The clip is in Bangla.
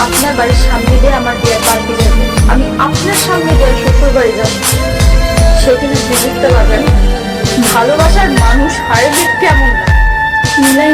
আপনার বাড়ির সামনে দিয়ে আমার বিয়ে পার্টি যাবে। আমি আপনার সামনে দিয়ে শ্বশুর বাড়ি যাব। সেদিন আপনি বুঝতে পারবেন ভালোবাসার মানুষ হারে কেমন মিলাই